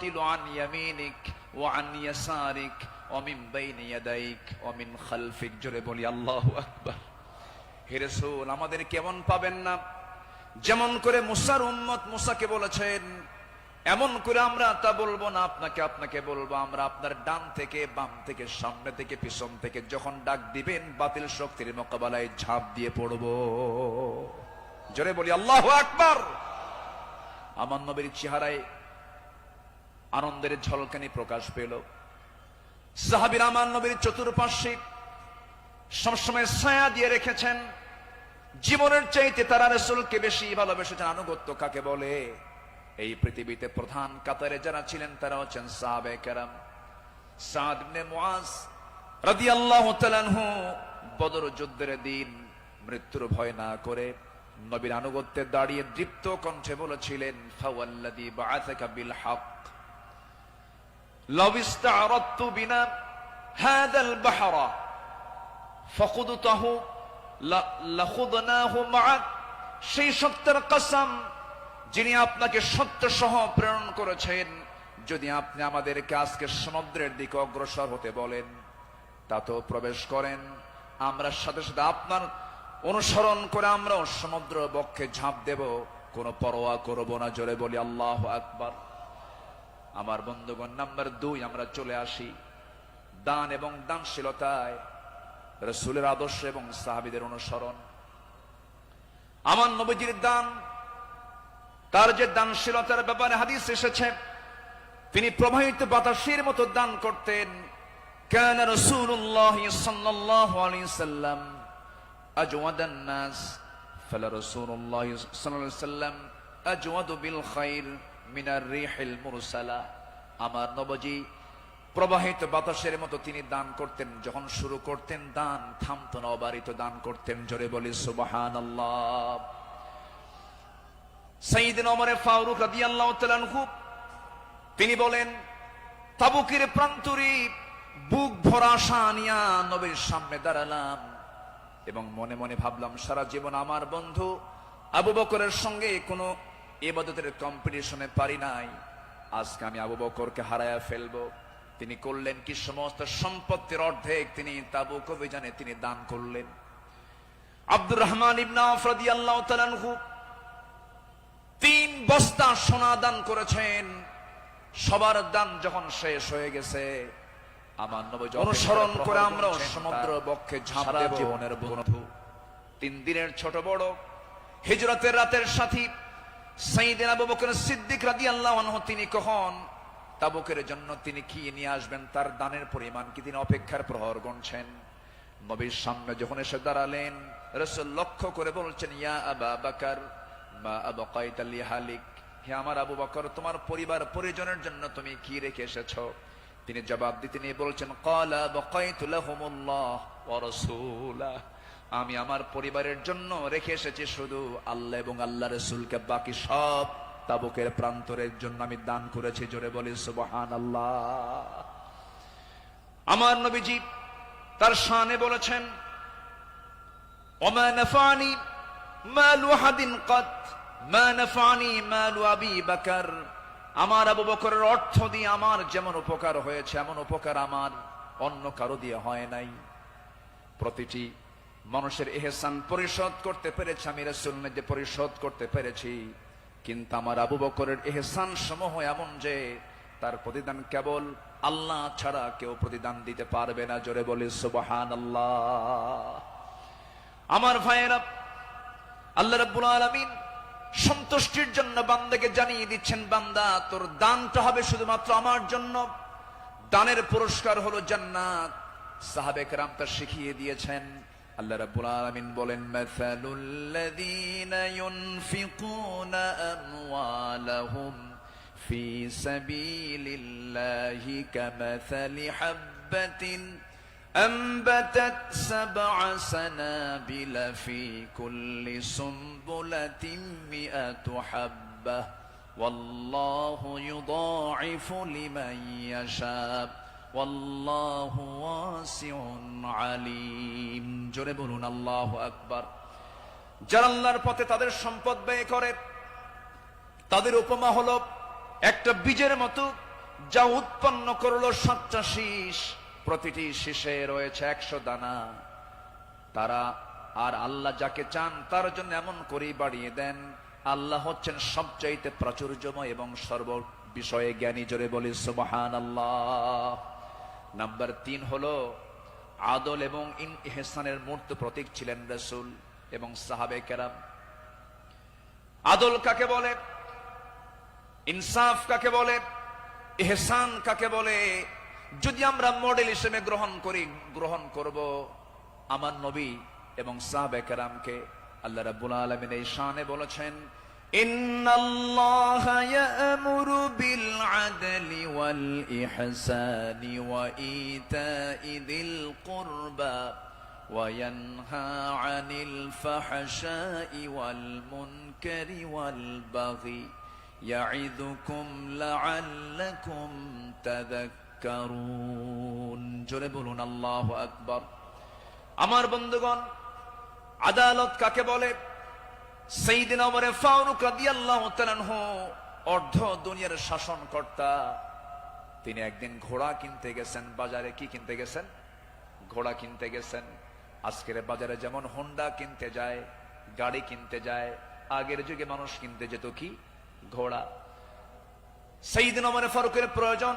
الباطل عن يمينك وعن يسارك ومن بين يديك ومن خلفك জোরে বলি আল্লাহু আকবার হে রাসূল আমাদের কেমন পাবেন না যেমন করে মুসার উম্মত মুসাকে বলেছেন এমন করে আমরা তা বলবো না আপনাকে আপনাকে বলবো আমরা আপনার ডান থেকে বাম থেকে সামনে থেকে পিছন থেকে যখন ডাক দিবেন বাতিল শক্তির মোকাবেলায় ঝাঁপ দিয়ে পড়বো জোরে বলি আল্লাহ আকবার আমার নবীর চেহারায় আনন্দের ঝলকানি প্রকাশ পেল। সাহাবির আমার নবীর চতুর্পার্শ্বে সবসময় ছায়া দিয়ে রেখেছেন। জীবনের চাইতে তারা রসুলকে বেশি ভালোবেসেছেন। আনুগত্য কাকে বলে? এই পৃথিবীতে প্রধান কাতারে যারা ছিলেন, তারা হচ্ছেন সাহাবে কেরাম। সাদ ইবনে মুআজ রাদিয়াল্লাহু তাআলা আনহু বদর যুদ্ধের দিন মৃত্যুর ভয় না করে নবীর আনুগত্যে দাঁড়িয়ে দীপ্ত কণ্ঠে বলেছিলেন, ফাওয়াল্লাযী বাআসাকা বিল হক। সেই সত্যের কসম যিনি আপনাকে সত্য সহ প্রেরণ করেছেন, যদি আপনি আমাদেরকে আজকে সমুদ্রের দিকে অগ্রসর হতে বলেন তাতেও প্রবেশ করেন। আমরা সাথে সাথে আপনার অনুসরণ করে আমরাও সমুদ্র বক্ষে ঝাঁপ দেব, কোনো পরোয়া করব না, জোরে বলি আল্লাহ আকবার। আমার বন্ধুগণ নাম্বার দুই আমরা চলে আসি দান এবং দানশীলতায় রসুলের আদর্শ এবং সাহাবিদের অনুসরণ আমার নবীজির দান তার যে দানশীলতার ব্যাপারে হাদিস এসেছে তিনি প্রবাহিত বাতাসের মতো দান করতেন كان رسول الله صلى الله عليه وسلم أجود الناس فلرسول الله صلى الله عليه وسلم أجود بالخير মিনার রিহেল মুরসালা। আমার নবজি, প্রবাহিত বাতাসের মতো তিনি দান করতেন, যখন শুরু করতেন দান, থামত না, অবারিত দান করতেন, জোরে বলি সুবাহান আল্লাহ সঈদিন অমরে ফারুক রাদি আল্লাহ খুব তিনি বলেন, তাবুকির প্রান্তরে বুক ভরা সানিয়া নবীর সামনে দাঁড়ালাম এবং মনে মনে ভাবলাম, সারা জীবন আমার বন্ধু আবু বকরের সঙ্গে কোনো এবাদতের কম্পিটিশনে পারি নাই। আজকে আমি আবু বকরকে হারায়া ফেলব। তিনি করলেন কি? সমস্ত সম্পত্তির অর্ধেক তিনি তাবুক অভিযানে তিনি দান করলেন। আব্দুর রহমান ইবনা আফরাদি আল্লাহ তিন বস্তা সোনা দান করেছেন। সবার দান যখন শেষ হয়ে গেছে আমার নবী অনুসরণ করে আমরা সমুদ্র বক্ষে ঝাঁপ জীবনের বন্ধু। তিন দিনের ছোট বড় হিজরতের রাতের সাথী সাইদিন আবু বকর সিদ্দিক রাদিয়াল্লাহু আনহু, তিনি কখন? তাবুকের জন্য তিনি কি নিয়ে আসবেন? তার দানের পরিমাণ কি তিনি অপেক্ষার প্রহর গুনছেন? নবীর সামনে যখন এসে দাঁড়ালেন, রসুল লক্ষ্য করে বলছেন, ইয়া আবা বাকার, মা আবকাইতাল হালিক হে আমার আবু বকর, তোমার পরিবার পরিজনের জন্য তুমি কি রেখে এসেছ? তিনি জবাব দিতে নিয়ে বলছেন, ক্বালা বাকাইতু লাহুমুল্লাহ ওয়া রাসূলা আমি আমার পরিবারের জন্য রেখে এসেছি শুধু আল্লাহ এবং আল্লাহ রসুলকে, বাকি সব তাবুকের প্রান্তরের জন্য আমি দান করেছি। জোরে বলি, সুবহানাল্লাহ। আমার নবীজি তার শানে বলেছেন, ওমা নাফানি মালু হাদিন কত, মা নাফানি মালু আবি বাকার। আমার আবু বকরের অর্থ দিয়ে আমার যেমন উপকার হয়েছে, এমন উপকার আমার অন্য কারও দিয়ে হয় নাই। প্রতিটি মানুষের এহসান পরিশোধ করতে পেরেছি, আমি রাসূল যে পরিশোধ করতে পেরেছি। কিন্তু আমার আবু বকরের এহসান সমূহ এমন যে, তার প্রতিদান কেবল আল্লাহ ছাড়া কেউ প্রতিদান দিতে পারবে না। জোরে বলি সুবহান আল্লাহ আমার ভাইয়েরা, আল্লাহ রাব্বুল আলামিন সন্তুষ্টির জন্য বান্দাকে জানিয়ে দিচ্ছেন, বান্দা, তোর দানটা হবে শুধুমাত্র আমার জন্য। দানের পুরস্কার হলো জান্নাত। সাহাবে কেরাম তা শিখিয়ে দিয়েছেন। আল্লাহ রাব্বুল আলামিন বলেন মাসালুল লাযীনা ইউনফিকুনা আমওয়ালাহুম ফি সাবিলিল্লাহি কামাসালি হাববাতিন أنبتت سبع سنابل في كل سنبلة مئة حبة والله يضاعف لمن يشاء আলিম। জোরে বলুন, আল্লাহ আকবার। যারা আল্লাহর পথে তাদের সম্পদ ব্যয় করে, তাদের উপমা হলো একটা বীজের মতো যা উৎপন্ন করল সাতটা শীষ প্রতিটি শীষে রয়েছে একশো দানা। তারা আর আল্লাহ যাকে চান তার জন্য এমন করেই বাড়িয়ে দেন। আল্লাহ হচ্ছেন সবচাইতে প্রাচুর্যময় এবং সর্ব বিষয়ে জ্ঞানী। জোরে বলি সুবাহান আল্লাহ নাম্বার তিন হল, আদল এবং ইন ইহসানের মূর্ত প্রতীক ছিলেন রসুল এবং সাহাবে কেরাম। আদল কাকে বলে? ইনসাফ কাকে বলে? এহসান কাকে বলে? যদি আমরা মডেল হিসেবে গ্রহণ করি, গ্রহণ করব আমার নবী এবং সাহাবে কেরামকে। আল্লাহ রাবুল আলামিন এই শানে বলেছেন, ইন্নাল্লাহা ইয়ামুরু বি والإحسان وإيتاء ذي القربى وينهى عن الفحشاء والمنكر والبغي يعظكم لعلكم تذكرون জোরে বলুন আল্লাহ আকবার আমার বন্ধুগণ আদালত কাকে বলে সেইদিন আমরে ফারুক রাদিয়াল্লাহু তাআলা আনহু অর্ধ দুনিয়ার শাসনকর্তা তিনি একদিন ঘোড়া কিনতে গেছেন, বাজারে কি কিনতে গেছেন? ঘোড়া কিনতে গেছেন। আজকের বাজারে যেমন হোন্ডা কিনতে যায়, গাড়ি কিনতে যায়, আগের যুগে মানুষ কিনতে যেত কি? ঘোড়া। সেই দিন আমার ফারুকের প্রয়োজন,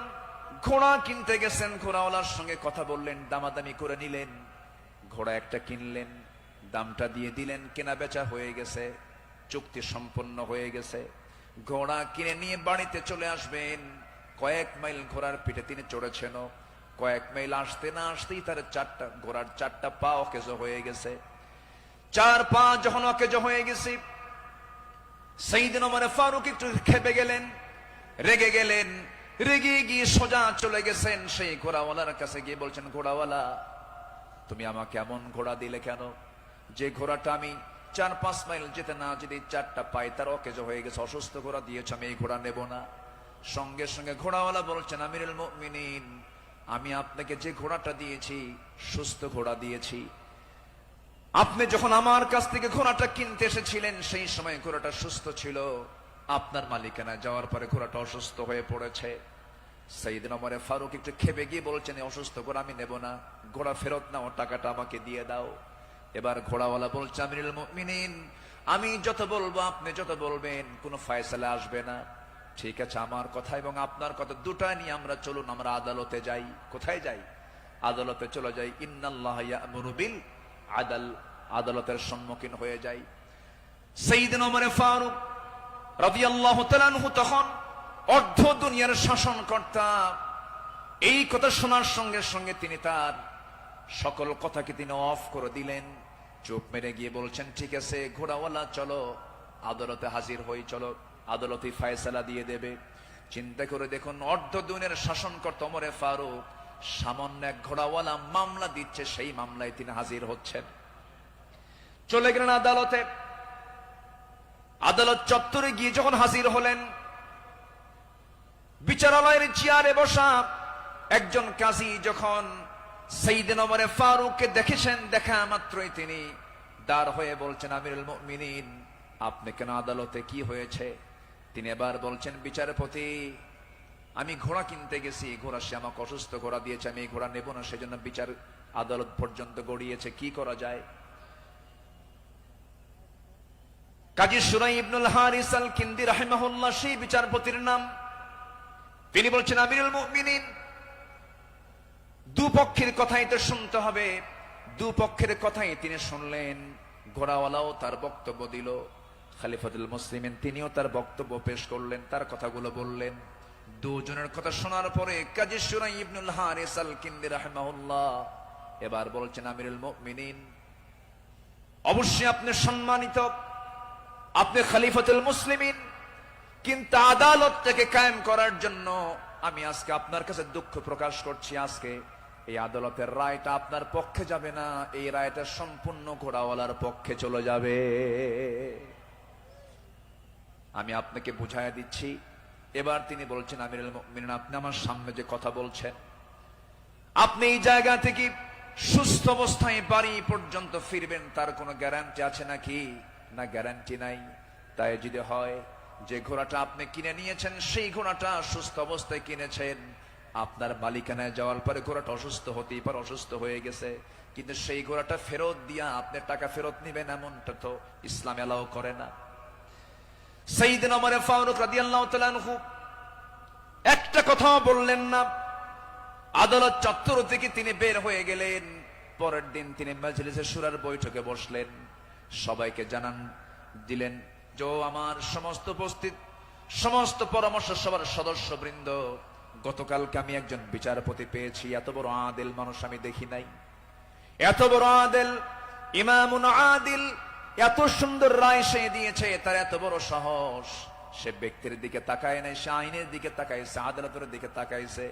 ঘোড়া কিনতে গেছেন, ঘোড়াওয়ালার সঙ্গে কথা বললেন, দামাদামি করে নিলেন। ঘোড়া একটা কিনলেন, দামটা দিয়ে দিলেন কেনা বেচা হয়ে গেছে, চুক্তি সম্পন্ন হয়ে গেছে। ঘোড়া কিনে নিয়ে বাড়িতে চলে আসবেন। কয়েক মাইল ঘোড়ার পিঠে তিনি চড়েছেন কয়েক মাইল আসতে না আসতেই তার চারটা ঘোড়ার চারটা পা অকেজ হয়ে গেছে। চার পা যখন অকেজ হয়ে গেছে সেই দিন আমার ফারুক একটু খেপে গেলেন, রেগে গেলেন, রেগে গিয়ে সোজা চলে গেছেন সেই ঘোড়াওয়ালার কাছে গিয়ে বলছেন, ঘোড়াওয়ালা, তুমি আমাকে এমন ঘোড়া দিলে কেন? যে ঘোড়াটা আমি চার পাঁচ মাইল যেতে না যদি চারটা পাই তার অকেজ হয়ে গেছে। অসুস্থ ঘোড়া দিয়েছ, আমি এই ঘোড়া নেব না। সঙ্গে সঙ্গে ঘোড়াওয়ালা বলছেন, আমিরুল মুমিনিন, আমি আপনাকে যে ঘোড়াটা দিয়েছি, সুস্থ ঘোড়া দিয়েছি। আপনি যখন আমার কাছ থেকে ঘোড়াটা কিনতে এসেছিলেন, সেই সময় ঘোড়াটা সুস্থ ছিল। আপনার মালিকানা যাওয়ার পরে ঘোড়াটা অসুস্থ হয়ে পড়েছে। সেইদিন আমার ফারুক একটু খেপে গিয়ে বলছেন অসুস্থ ঘোড়া আমি নেব না। ঘোড়া ফেরত নাও, টাকাটা আমাকে দিয়ে দাও। এবার ঘোড়াওয়ালা বলছে, আমিরুল মুমিনিন, আমি যত বলব, আপনি যত বলবেন, কোনো ফায়সালা আসবে না। ঠিক আছে, আমার কথা এবং আপনার কথা দুটা নিয়ে আমরা চলুন, আমরা আদালতে যাই। কোথায় যাই? আদালতে চলে যাই। ইন্নাল্লাহ ইয়ামুরু বিল আদাল, আদালতের সম্মুখীন হয়ে যাই। সেইদিন ওমরে ফারুক তাআলা আনহু তখন অর্ধ দুনিয়ার শাসনকর্তা। এই কথা শোনার সঙ্গে সঙ্গে তিনি তার সকল কথাকে তিনি অফ করে দিলেন। চোখ মেরে গিয়ে বলছেন, ঠিক আছে, ঘোড়াওয়ালা, চলো। আদালতে হাজির হই, চলো। আদালতে ফায়সালা দিয়ে দেবে। চিন্তা করে দেখুন অর্ধ দুনিয়ার শাসনকর্তা ওমরে ফারুক সামান্য এক ঘোড়াওয়ালা মামলা দিচ্ছে, সেই মামলায় তিনি হাজির হচ্ছেন। চলে গেলেন আদালতে। আদালত চত্বরে গিয়ে যখন হাজির হলেন, বিচারালয়ের চেয়ারে বসা একজন কাজী যখন সেইদিন ওমরে ফারুককে দেখেছেন, দেখা মাত্রই তিনি দাঁড় হয়ে বলছেন, আমিরুল মুমিনিন, আপনি কেন আদালতে কি হয়েছে? তিনি এবার বলছেন, বিচারপতি, আমি ঘোড়া কিনতে গেছি, ঘোড়া সে আমাকে অসুস্থ ঘোড়া দিয়েছে, আমি এই ঘোড়া নেব না, সেজন্য বিচার আদালত পর্যন্ত গড়িয়েছে, কি করা যায়? কাজী সুরাই ইবনুল হারিস আল কিন্দি রাহিমাহুল্লাহ, সেই বিচারপতির নাম। তিনি বলছেন, আমিরুল মুমিনিন, দুপক্ষের কথাই তো শুনতে হবে। দুপক্ষের কথাই তিনি শুনলেন, ঘোড়াওয়ালাও তার বক্তব্য দিল। খালিফাতুল মুসলিমিন, তিনিও তার বক্তব্য পেশ করলেন, তার কথাগুলো বললেন। দুজনের কথা শোনার পরে কাজী সুরাই ইবনুল হারিস আল কিন্দি রাহিমাহুল্লাহ এবার বলছেন, আমিরুল মুমিনিন, অবশ্যই আপনি সম্মানিত, আপনি খালিফাতুল মুসলিমিন, কিন্তু আদালতটাকে কায়েম করার জন্য আমি আজকে আপনার কাছে দুঃখ প্রকাশ করছি। আজকে এই আদালতের রায়টা আপনার পক্ষে যাবে না, এই রায়টা সম্পূর্ণ ঘোড়াওয়ালার পক্ষে চলে যাবে। আমি আপনাকে বুঝাই দিচ্ছি। এবার তিনি বলছেন, আমিরুল মুমিনিন, আপনি আমার সামনে যে কথা বলছেন, আপনি এই জায়গা থেকে সুস্থ অবস্থায় বাড়ি পর্যন্ত ফিরবেন, তার কোনো গ্যারান্টি আছে নাকি? না গ্যারান্টি নাই। তাই যদি হয়, যে ঘোড়াটা আপনি কিনে নিয়েছেন, সেই ঘোড়াটা সুস্থ অবস্থায় কিনেছেন। আপনার মালিকানায় যাওয়ার পরে ঘোড়াটা অসুস্থ হতেই পারে, অসুস্থ হয়ে গেছে। কিন্তু সেই ঘোড়াটা ফেরত দিয়া আপনি টাকা ফেরত নিবেন, এমনটা তো ইসলাম এলাও করে না। সেইদিন আমার ফারুক রাদিয়াল্লাহু তাআলা আনহু, একটা কথাও বললেন না। আদালত চত্বর থেকে তিনি বের হয়ে গেলেন। পরের দিন তিনি মাজলিসে সুরার বৈঠকে বসলেন। সবাইকে জানান, দিলেন, যে আমার সমস্ত উপস্থিত, সমস্ত পরামর্শ সভার সদস্য বৃন্দ গতকালকে আমি একজন বিচারপতি পেয়েছি। এত বড় আদেল মানুষ আমি দেখি নাই। এত বড় আদেল, ইমামুন আদিল এত সুন্দর রায় সে দিয়েছে, তার এত বড় সাহস। সে ব্যক্তির দিকে তাকায় নাই, সে আইনের দিকে তাকাইছে, আদালতের দিকে তাকাইছে।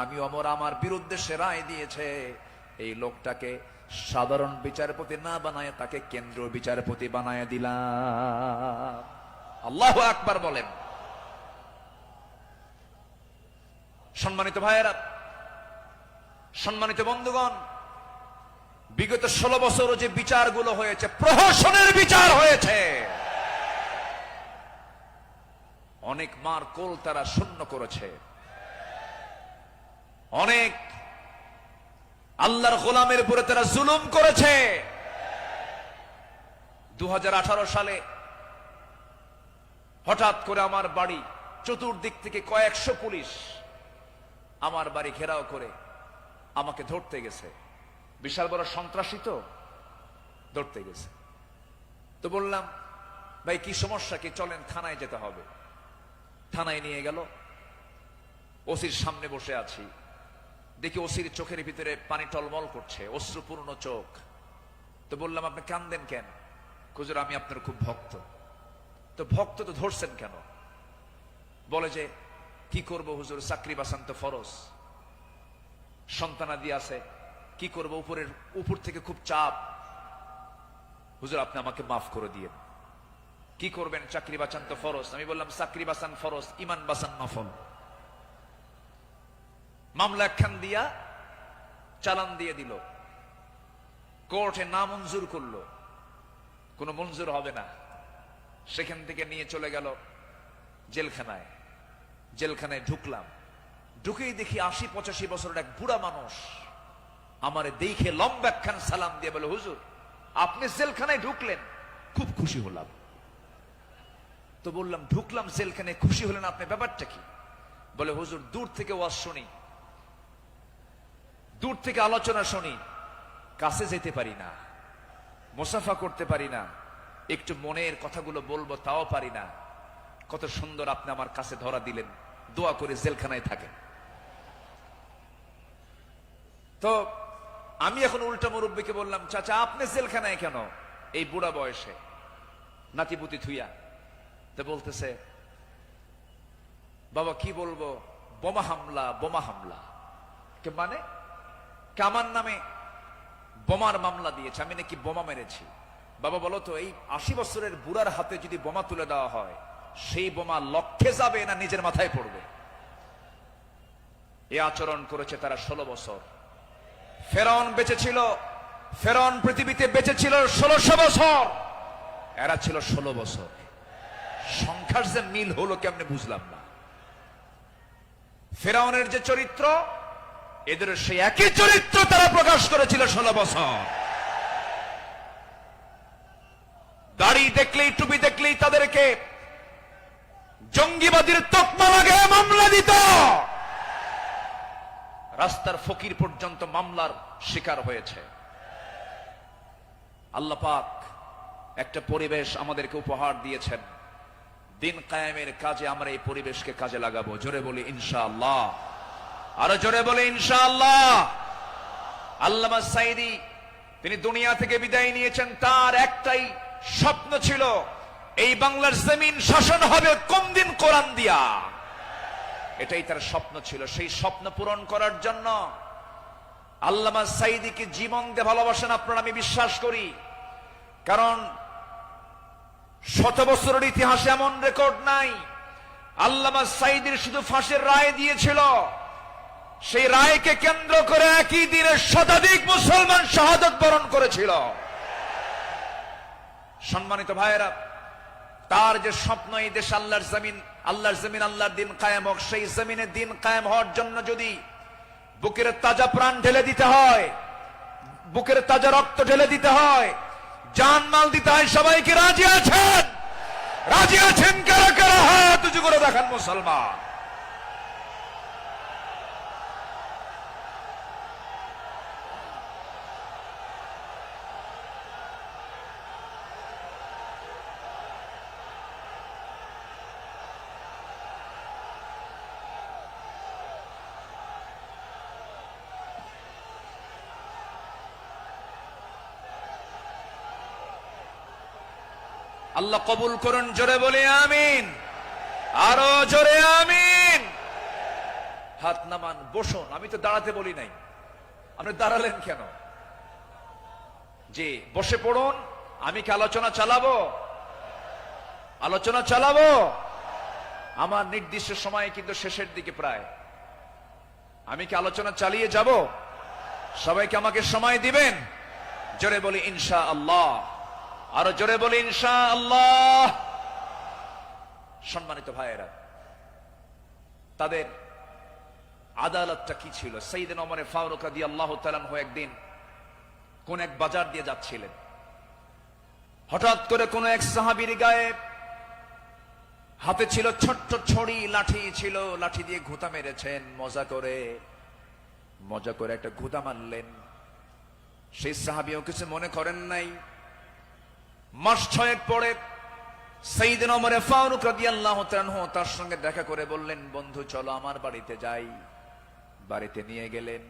আমি অমর, আমার বিরুদ্ধে সে রায় দিয়েছে। এই লোকটাকে সাধারণ বিচারপতি না বানায়, তাকে কেন্দ্রীয় বিচারপতি বানায় দিলাম। আল্লাহ আকবার বলেন। সম্মানিত ভাইয়েরা, সম্মানিত বন্ধুগণ বিগত ষোলো বছর যে বিচারগুলো হয়েছে, প্রহসনের বিচার হয়েছে। অনেক মার কোল তারা শূন্য করেছে। অনেক আল্লাহর গোলামের উপরে তারা জুলুম করেছে। দু হাজার আঠারো সালে হঠাৎ করে আমার বাড়ি চতুর্দিক থেকে কয়েকশো পুলিশ আমার বাড়ি ঘেরাও করে আমাকে ধরতে গেছে। বিশাল বড় সন্ত্রাসী তো ধরতে গেছে। তো বললাম, ভাই, কি সমস্যা? কি চলেন, থানায় যেতে হবে। থানায় নিয়ে গেল। ওসির সামনে বসে আছি। দেখি ওসির চোখের ভিতরে পানি টলমল করছে, অশ্রুপূর্ণ চোখ। তো বললাম, আপনি কান্দেন কেন? খুজুর, আমি আপনার খুব ভক্ত। তো ভক্ত তো ধরছেন কেন? বলে যে, কি করব হুজুর, চাকরি বাসান তো ফরজ। সন্তানাদি আছে কি করব? উপরের, উপর থেকে খুব চাপ। হুজুর, আপনি আমাকে মাফ করে দিয়ে কি করবেন? চাকরি বাঁচান তো ফরজ। আমি বললাম, চাকরি বাঁচান ফরজ, ইমান বাঁচান নফল। মামলা একখান দিয়া চালান দিয়ে দিল। কোর্টে না মঞ্জুর করল। কোনো মঞ্জুর হবে না। সেখান থেকে নিয়ে চলে গেল জেলখানায়। জেলখানায় ঢুকলাম। ঢুকেই দেখি আশি পঁচাশি বছরের এক বুড়া মানুষ। আমারে দেখে লম্বা সালাম দিয়ে বলে, হুজুর, আপনি জেলখানায় ঢুকলেন, খুব খুশি হলাম। তো বললাম, ঢুকলাম জেলখানায়, খুশি হলেন আপনি, ব্যাপারটা কি? বলে, হুজুর, দূর থেকে ওয়াজ শুনি, দূর থেকে আলোচনা শুনি, কাছে যেতে পারি না, মুসাফা করতে পারি না, একটু মনের কথাগুলো বলব, তাও পারি না। কত সুন্দর আপনি আমার কাছে ধরা দিলেন, দোয়া করে জেলখানায় থাকেন। তো আমি এখন উল্টা মুরব্বীকে বললাম, চাচা, আপনি জেলখানায় কেন? এই বুড়া বয়সে। নাতিপুতি থুইয়া তো বলতেছে, বাবা, কি বলব? বোমা হামলা বোমা হামলা। কে মানে? কামার নামে বোমার মামলা দিয়েছে, আমি নাকি বোমা মেরেছি। বাবা, বলো তো, এই আশি বছরের বুড়ার হাতে যদি বোমা তুলে দেওয়া হয়, সেই বোমা লক্ষ্যে যাবে না নিজের মাথায় পড়বে? এ আচরণ করেছে তারা ষোলো বছর। ফেরন বেঁচে ছিল ফেরন পৃথিবীতে বেঁচে ছিল ষোলোশো বছর। এরা ছিল ষোলো বছর। সংখ্যার যে মিল হলো কেমনে বুঝলাম না। ফেরাউনের যে চরিত্র, এদের সেই একই চরিত্র তারা প্রকাশ করেছিল ষোলো বছর। দাড়ি দেখলেই, টুপি দেখলেই তাদেরকে জঙ্গিবাদীর তকমা লাগে, মামলা দিত। রাস্তার ফকির পর্যন্ত মামলার শিকার হয়েছে। আল্লাহ পাক একটা পরিবেশ আমাদেরকে উপহার দিয়েছেন। দিন কায়েমের কাজে আমরা এই পরিবেশকে কাজে লাগাবো। জোরে বলি, ইনশাআল্লাহ। আরও জোরে বলি, ইনশাআল্লাহ। আল্লামা সাইদি, তিনি দুনিয়া থেকে বিদায় নিয়েছেন। তার একটাই স্বপ্ন ছিল, এই বাংলার জমিন শাসন হবে কোন দিন কোরআন দিয়া। এটাই তার স্বপ্ন ছিল। সেই স্বপ্ন পূরণ করার জন্য আল্লামা সাইদিকে জীবন দিয়ে ভালোবাসেন আপনারা, আমি বিশ্বাস করি। কারণ শত বছরের ইতিহাসে এমন রেকর্ড নাই। আল্লামা সাইদির শুধু ফাঁসের রায় দিয়েছিল। সেই রায়কে কেন্দ্র করে একই দিনে শতাধিক মুসলমান শাহাদত বরণ করেছিল। সম্মানিত ভাইয়েরা, তার যে স্বপ্ন এই দেশ আল্লাহর জমিন আল্লাহর জমিন আল্লাহর দিন কায়েম হোক, সেই জমিনে দিন কায়েম হওয়ার জন্য যদি বুকের তাজা প্রাণ ঢেলে দিতে হয়, বুকের তাজা রক্ত ঢেলে দিতে হয়, জান মাল দিতে হয় সবাইকে রাজি আছেন? রাজি আছেন কারা কারা? হাত করে দেখান মুসলমান। আল্লাহ কবুল করুন, জোরে বলে আমিন। আরও জোরে আমিন। হাত নামান, বসুন, আমি তো দাঁড়াতে বলি নাই। আপনি দাঁড়ালেন কেন? জি, বসে পড়ুন, আমি কি আলোচনা চালাবো? আলোচনা চালাবো? আমার নির্দিষ্ট সময় কিন্তু শেষের দিকে প্রায়। আমি কি আলোচনা চালিয়ে যাব? সবাইকে আমাকে সময় দিবেন? জোরে বলি ইনশা আল্লাহ আরও জোরে বলি ইনশা আল্লাহ সম্মানিত ভাইয়েরা, তাদের আদালতটা কি ছিল? সেইদিন অমরে ফারুকা দিয়ে আল্লাহ তালানহ একদিন কোন এক বাজার দিয়ে যাচ্ছিলেন। হঠাৎ করে কোন এক সাহাবির গায়ে হাতে ছিল ছোট্ট ছড়ি, লাঠি ছিল, লাঠি দিয়ে ঘুতা মেরেছেন, মজা করে মজা করে একটা ঘুতা মারলেন। সেই সাহাবিও কিছু মনে করেন নাই। মাস ছয়েক পরে সেইদিন অমরে ফারুক রাদিয়াল্লাহু তাআলা তার সঙ্গে দেখা করে বললেন, বন্ধু, চলো আমার বাড়িতে যাই। বাড়িতে নিয়ে গেলেন,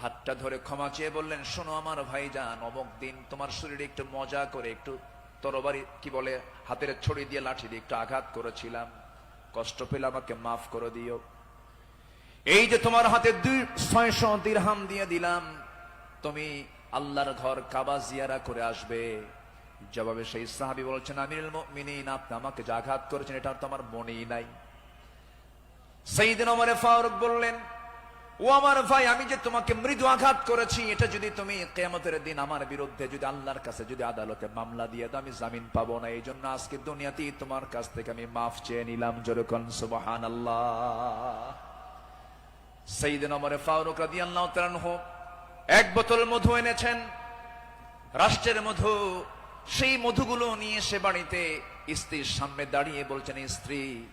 হাতটা ধরে ক্ষমা চেয়ে বললেন, শোনো আমার ভাই যান অমুক দিন তোমার শরীরে একটু মজা করে একটু তরবারি, কি বলে, হাতের ছড়ি দিয়ে লাঠি দিয়ে একটু আঘাত করেছিলাম। কষ্ট পেলে আমাকে মাফ করে দিও। এই যে তোমার হাতে দুই, ছয়শো দিরহাম দিয়ে দিলাম, তুমি আল্লাহর ঘর কাবা জিয়ারা করে আসবে। জবাবে সেই সাহাবি বলছেন, আমিরুল মুমিনিন, আপনি আমাকে যে আঘাত করেছেন এটা তো আমার মনেই নাই। সেইদিন আমারে ফারুক বললেন, ও আমার ভাই, আমি যে তোমাকে মৃদু আঘাত করেছি, এটা যদি তুমি কেয়ামতের দিন আমার বিরুদ্ধে যদি আল্লাহর কাছে যদি আদালতে মামলা দিয়ে দাও, আমি জামিন পাবো না। এই জন্য আজকে দুনিয়াতেই তোমার কাছ থেকে আমি মাফ চেয়ে নিলাম যেরকম সুবহান আল্লাহ সেইদিন আমারে ফারুক রাদি আল্লাহ এক বোতল মধু এনেছেন, রাষ্ট্রের মধু সেই মধুগুলো নিয়ে সে বাড়িতে স্ত্রীর সামনে দাঁড়িয়ে বলছেন, স্ত্রী,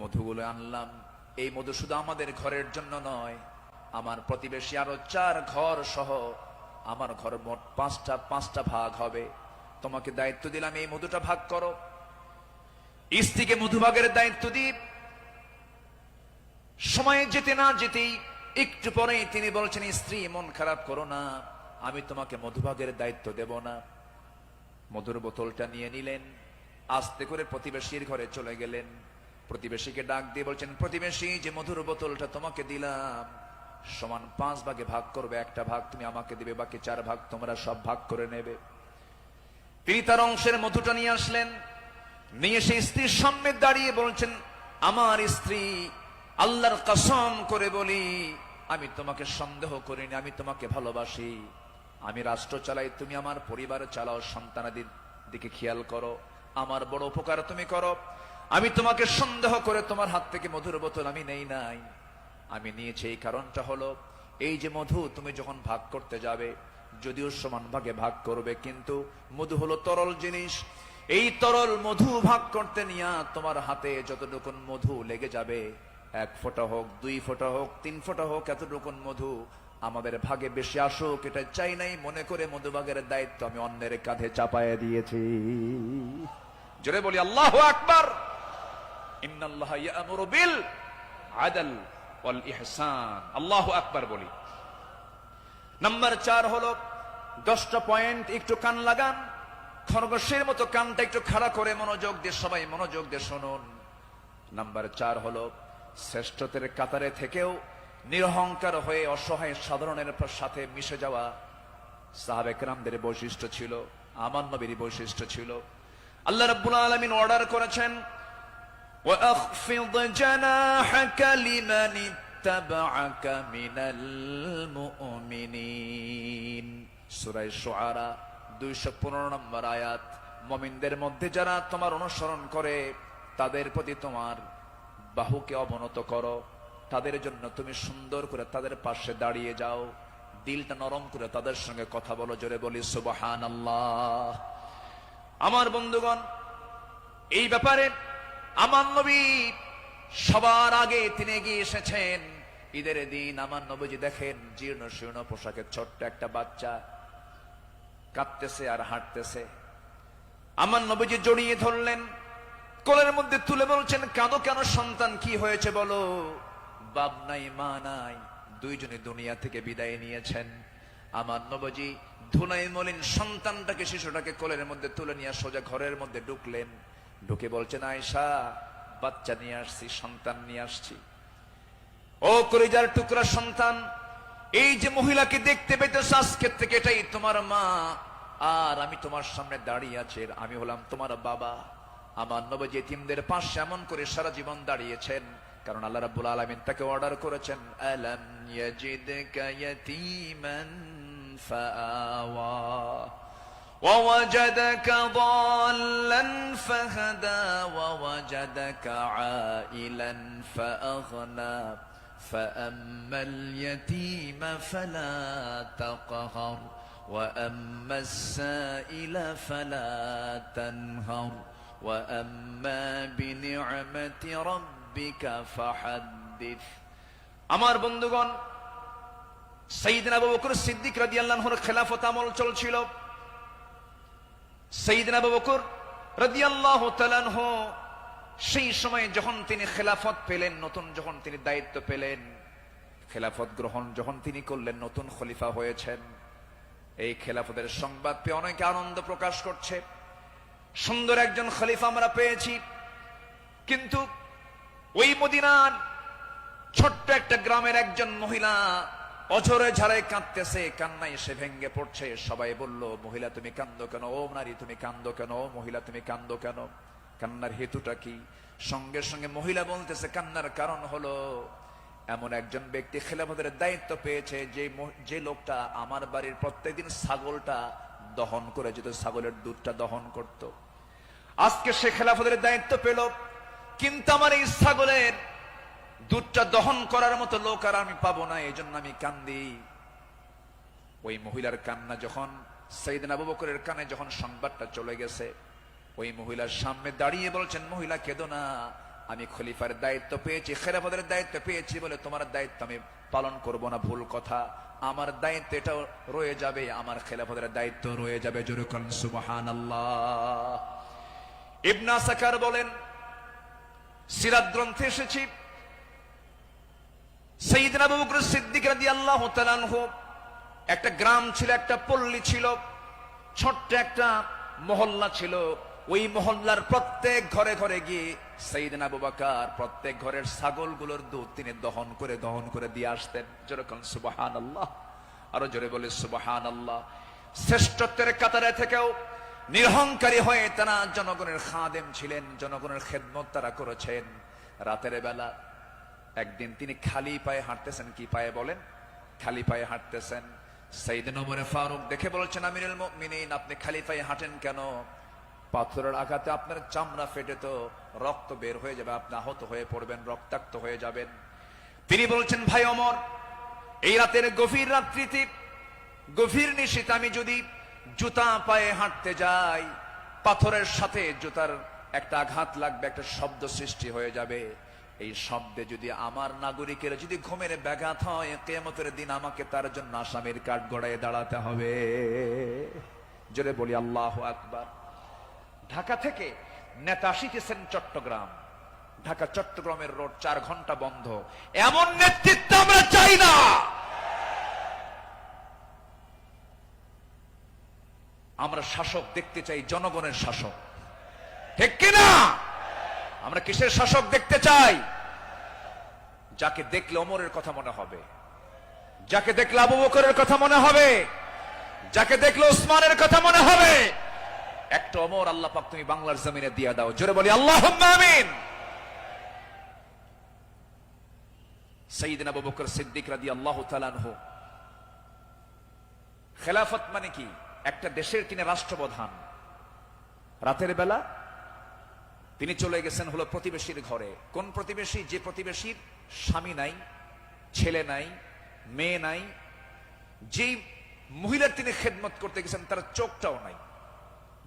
মধুগুলো আনলাম। এই মধু শুধু আমাদের ঘরের জন্য নয়, আমার প্রতিবেশী আরও চার ঘর সহ আমার ঘর মোট পাঁচটা পাঁচটা ভাগ হবে। তোমাকে দায়িত্ব দিলাম, এই মধুটা ভাগ করো। স্ত্রীকে মধুভাগের দায়িত্ব দিই। সময়ে যেতে না যেতেই একটু পরেই তিনি বলছেন, স্ত্রী, মন খারাপ করো না, আমি তোমাকে মধুভাগের দায়িত্ব দেব না। মধুর বোতলটা নিয়ে নিলেন, আস্তে করে প্রতিবেশীর ঘরে চলে গেলেন। প্রতিবেশীকে ডাক দিয়ে বলছেন, প্রতিবেশী, যে মধুর বোতলটা তোমাকে দিলাম, সমান পাঁচ ভাগে ভাগ করবে, একটা ভাগ তুমি আমাকে দিবে, বাকি চার ভাগ তোমরা সব ভাগ করে নেবে। তিনি তার অংশের মধুটা নিয়ে আসলেন, নিয়ে সেই স্ত্রীর সামনে দাঁড়িয়ে বলছেন, আমার স্ত্রী, আল্লাহর কসম করে বলি, আমি তোমাকে সন্দেহ করিনি, আমি তোমাকে ভালোবাসি। আমি রাষ্ট্র চালাই, তুমি আমার পরিবার চালাও, সন্তানাদির দিকে খেয়াল করো। আমার বড় উপকার তুমি করো। আমি তোমাকে সন্দেহ করে তোমার হাত থেকে মধুর বোতল আমি নেই নাই। আমি নিয়েছি এই কারণটা হলো, এই যে মধু তুমি যখন ভাগ করতে যাবে, যদিও সমান ভাগে ভাগ করবে, কিন্তু মধু হলো তরল জিনিস। এই তরল মধু ভাগ করতে নিয়ে তোমার হাতে যতটুকুন মধু লেগে যাবে, এক ফোঁটা হোক, দুই ফোঁটা হোক, তিন ফোঁটা হোক, এতটুকুন মধু আমাদের ভাগে বেশি আসুক, এটা চাই নাই, মনে করে মধুভাগের দায়িত্ব আমি অন্যের কাঁধে চাপায় দিয়েছি। জোরে বলি, আল্লাহ আকবার। ইন্নাল্লাহ ইয়ামুরু বিল আদল ওয়াল ইহসান। আল্লাহ আকবার বলি। নাম্বার চার হলো, দশটা পয়েন্ট একটু কান লাগান, খরগোশের মতো কানটা একটু খাড়া করে মনোযোগ দিয়ে সবাই মনোযোগ দিয়ে শুনুন। নাম্বার চার হলো শ্রেষ্ঠতের কাতারে থেকেও নিরহংকার হয়ে অসহায় সাধারণের সাথে মিশে যাওয়া সাহাবেকরামদের বৈশিষ্ট্য ছিল আমার নবীর বৈশিষ্ট্য ছিল আল্লাহ রাব্বুল আলামিন অর্ডার করেছেন وأخفض جناحك لمن اتبعك من المؤمنين সূরা শুআরা 215 নম্বর আয়াত মমিনদের মধ্যে যারা তোমার অনুসরণ করে তাদের প্রতি তোমার বাহুকে অবনত করো তাদের জন্য তুমি সুন্দর করে তাদের পাশে দাঁড়িয়ে যাও, দিলটা নরম করে তাদের সঙ্গে কথা বলো, জোরে বলি সুবাহান আল্লাহ আমার বন্ধুগণ, এই ব্যাপারে আমার নবী সবার আগে তিনি এগিয়ে এসেছেন। ঈদের দিন আমার নবীজি দেখেন, জীর্ণ শীর্ণ পোশাকের ছোট্ট একটা বাচ্চা কাঁদতেছে আর হাঁটতেছে। আমার নবীজি জড়িয়ে ধরলেন, কোলের মধ্যে তুলে বলছেন, কাঁদো কেন সন্তান, কি হয়েছে বলো? বাপ নাই, মা নাই, দুইজনে দুনিয়া থেকে বিদায় নিয়েছেন। আমার নবজি ধুলাই মলিন সন্তানটাকে, শিশুটাকে কোলের মধ্যে তুলে নিয়ে সোজা ঘরের মধ্যে ঢুকলেন। ঢুকে বলছেন আয়সা বাচ্চা নিয়ে আসছি, সন্তান নিয়ে আসছি। ও কলিজার টুকরা সন্তান, এই যে মহিলাকে দেখতে পেতেছ, আজকের থেকে এটাই তোমার মা। আর আমি তোমার সামনে দাঁড়িয়ে আছি আমি হলাম তোমার বাবা। আমার নবজি এতিমদের পাশে এমন করে সারা জীবন দাঁড়িয়েছেন। কারণ আল্লাহ রাব্বুল আলামিন তাকে অর্ডার করেছেন আলাম ইয়াজিদকা ইয়াতীমান ফাআওয়া ووجدك ضالا فهدى ووجدك عائلا فأغنى فأما اليتيم فلا تقهر وأما السائل فلا تنهر وأما بنعمة ربك فحدث আমার বন্ধুগণ সঈদিন আবু বকর সিদ্দিক রাদিয়াল্লাহুর খেলাফত আমল চলছিল। সঈদিন আবু রাদিয়াল্লাহু তাআলাহু সেই সময় যখন তিনি খেলাফত পেলেন, নতুন যখন তিনি দায়িত্ব পেলেন, খেলাফত গ্রহণ যখন তিনি করলেন, নতুন খলিফা হয়েছেন। এই খেলাফতের সংবাদ পেয়ে অনেকে আনন্দ প্রকাশ করছে। সুন্দর একজন খলিফা আমরা পেয়েছি। কিন্তু ওই মদিনার ছোট্ট একটা গ্রামের একজন মহিলা অঝরে ঝাড়ায় কাঁদতেছে, কান্নায় সে ভেঙ্গে পড়ছে। সবাই বলল, মহিলা, তুমি কান্দো কেন? ও নারী, তুমি কান্দো কেন? ও মহিলা, তুমি কান্দো কেন? কান্নার হেতুটা কি? সঙ্গে সঙ্গে মহিলা বলতেছে, কান্নার কারণ হলো, এমন একজন ব্যক্তি খেলাফতের দায়িত্ব পেয়েছে, যে যে লোকটা আমার বাড়ির প্রত্যেকদিন ছাগলটা দহন করে যেত, ছাগলের দুধটা দহন করত। আজকে সে খেলাফতের দায়িত্ব পেল। কিন্তু আমার এই ছাগলের দুধটা দহন করার মতো লোক আর আমি পাবো না এই জন্য আমি কান্দি। ওই মহিলার কান্না যখন সৈদিন আবু বকরের কানে যখন সংবাদটা চলে গেছে, ওই মহিলার সামনে দাঁড়িয়ে বলছেন, মহিলা, কেঁদো না। আমি খলিফার দায়িত্ব পেয়েছি খেরাফতের দায়িত্ব পেয়েছি বলে তোমার দায়িত্ব আমি পালন করব না, ভুল কথা। আমার দায়িত্ব এটাও রয়ে যাবে, আমার খেলাফতের দায়িত্ব রয়ে যাবে। জোরকান সুবহান আল্লাহ ইবনা সাকার বলেন সিরাত গ্রন্থে এসেছি। সঈদিন আবু সিদ্দিক আনহু, একটা গ্রাম ছিল, একটা পল্লী ছিল, ছোট্ট একটা মহল্লা ছিল। ওই মহল্লার প্রত্যেক ঘরে ঘরে গিয়ে সঈদিন আবু বকর, প্রত্যেক ঘরের ছাগলগুলোর দুধ তিনি দহন করে দহন করে দিয়ে আসতেন। যেরকম সুবাহান আল্লাহ আরও জোরে বলে সুবাহান আল্লাহ শ্রেষ্ঠত্বের কাতারে থেকেও নিরহংকারী হয়ে তারা জনগণের খাদেম ছিলেন, জনগণের খেদমত তারা করেছেন। রাতের বেলা একদিন তিনি খালি পায়ে হাঁটতেছেন, কি পায়ে বলেন? খালি পায়ে হাঁটতেছেন। সাইদিন ওমরে ফারুক দেখে বলছেন, আমিরুল মুমিনিন, আপনি খালি পায়ে হাঁটেন কেন? পাথরের আঘাতে আপনার চামড়া ফেটে তো রক্ত বের হয়ে যাবে, আপনি আহত হয়ে পড়বেন, রক্তাক্ত হয়ে যাবেন। তিনি বলছেন, ভাই অমর এই রাতের গভীর রাত্রিতে গভীর নিশীত আমি যদি জুতা পায়ে হাঁটতে যাই, পাথরের সাথে জুতার একটা আঘাত লাগবে, একটা শব্দ সৃষ্টি হয়ে যাবে। এই শব্দে যদি আমার নাগরিকের যদি ঘুমের ব্যাঘাত হয় কেমতের দিন আমাকে তার জন্য আসামির কাঠ গড়ায় দাঁড়াতে হবে। জোরে বলি, আল্লাহ আকবার। ঢাকা থেকে নেতা আসিতেছেন চট্টগ্রাম। ঢাকা চট্টগ্রামের রোড চার ঘণ্টা বন্ধ। এমন নেতৃত্ব আমরা চাই না। আমরা শাসক দেখতে চাই, জনগণের শাসক। ঠিক কিনা? আমরা কিসের শাসক দেখতে চাই? যাকে দেখলে অমরের কথা মনে হবে, যাকে দেখলে আবু বকরের কথা মনে হবে, যাকে দেখলে ওসমানের কথা মনে হবে। একটা অমর আল্লাহ পাক তুমি বাংলার জমিনে দিয়ে দাও। জোরে বলি আল্লাহ আমিন। সঈদিন আবু বকর সিদ্দিক রাদি আল্লাহ তালানহু খেলাফত মানে কি? একটা দেশের তিনি রাষ্ট্রপ্রধান। রাতের বেলা তিনি চলে গেছেন হলো প্রতিবেশীর ঘরে। কোন প্রতিবেশী? যে প্রতিবেশীর স্বামী নাই, ছেলে নাই, মেয়ে নাই, যেই মহিলার তিনি খেদমত করতে গেছেন, তার চোখটাও নাই।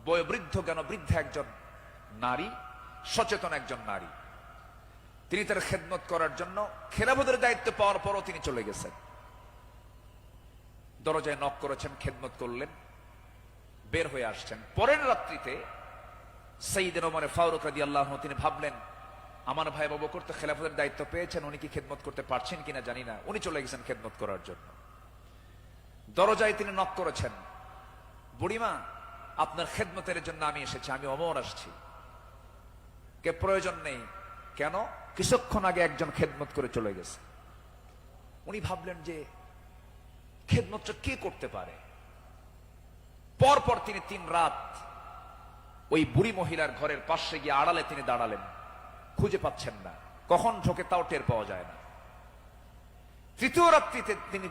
বয়োবৃদ্ধ জ্ঞান বৃদ্ধ একজন নারী, সচেতন একজন নারী। তিনি তার খেদমত করার জন্য খেলাফতের দায়িত্ব পাওয়ার পরও তিনি চলে গেছেন। দরজায় নক করেছেন, খেদমত করলেন। বের হয়ে আসছেন। পরের রাত্রিতে সঈদের ওমরে ফারুক রাদি আল্লাহ তিনি ভাবলেন, আমার ভাই বাবু করতে খেলাফতের দায়িত্ব পেয়েছেন, উনি কি খেদমত করতে পারছেন কিনা জানি না। উনি চলে গেছেন খেদমত করার জন্য। দরজায় তিনি নক করেছেন, বুড়িমা, আপনার খেদমতের জন্য আমি এসেছি, আমি অমর আসছি। কে প্রয়োজন নেই। কেন? কিছুক্ষণ আগে একজন খেদমত করে চলে গেছে। উনি ভাবলেন যে, খেদমতটা কে করতে পারে? পরপর তিনি তিন রাত ওই বুড়ি মহিলার ঘরের পাশে গিয়ে আড়ালে তিনি দাঁড়ালেন। খুঁজে পাচ্ছেন না। কখন ঢোকে তাও টের পাওয়া যায় না। তৃতীয় রাত্রিতে তিনি